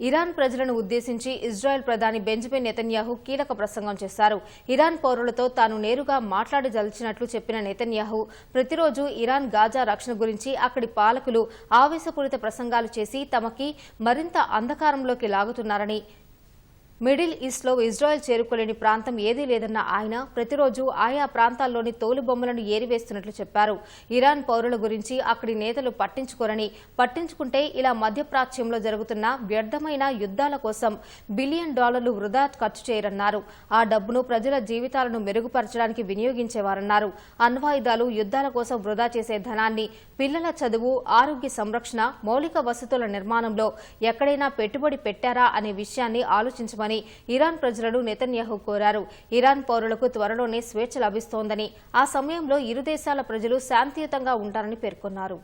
Iran ప్రజలను ఉద్దేశించి Israel ప్రధాని బెంజమిన్ నెతన్యాహు కీలక ప్రసంగం చేశారు. ఇరాన్ పౌరులతో తాను నేరుగా మాట్లాడదలిచినట్లు చెప్పిన నెతన్యాహు ప్రతిరోజు ఇరాన్ గాజా రక్షణ గురించి అక్కడి పాలకులు ఆవేశపూరిత ప్రసంగాలు చేసి తమకి మరింత అంధకారంలోకి లాగుతున్నారని మిడిల్ ఈస్ట్లో ఇజ్రాయెల్ చేరుకోలేని ప్రాంతం ఏదీ లేదన్న ఆయన ప్రతిరోజు ఆయా ప్రాంతాల్లోని తోలుబొమ్మలను ఏరివేస్తున్నట్లు చెప్పారు. ఇరాన్ పౌరుల గురించి అక్కడి నేతలు పట్టించుకోరని పట్టించుకుంటే ఇలా మధ్యప్రాచ్యంలో జరుగుతున్న వ్యర్థమైన యుద్ధాల కోసం బిలియన్ డాలర్లు వృధా ఖర్చు చేయరన్నారు. ఆ డబ్బును ప్రజల జీవితాలను మెరుగుపరచడానికి వినియోగించేవారన్నారు. అణ్వాయుధాలు యుద్ధాల కోసం వృధా చేసే ధనాన్ని పిల్లల చదువు ఆరోగ్య సంరక్షణ మౌలిక వసతుల నిర్మాణంలో ఎక్కడైనా పెట్టుబడి పెట్టారా అనే విషయాన్ని ఆలోచించమని ఇరాన్ ప్రజలను నెతన్యాహు కోరారు. ఇరాన్ పౌరులకు త్వరలోనే స్వేచ్ఛ లభిస్తోందని ఆ సమయంలో ఇరు దేశాల ప్రజలు శాంతియుతంగా ఉంటారని పేర్కొన్నారు.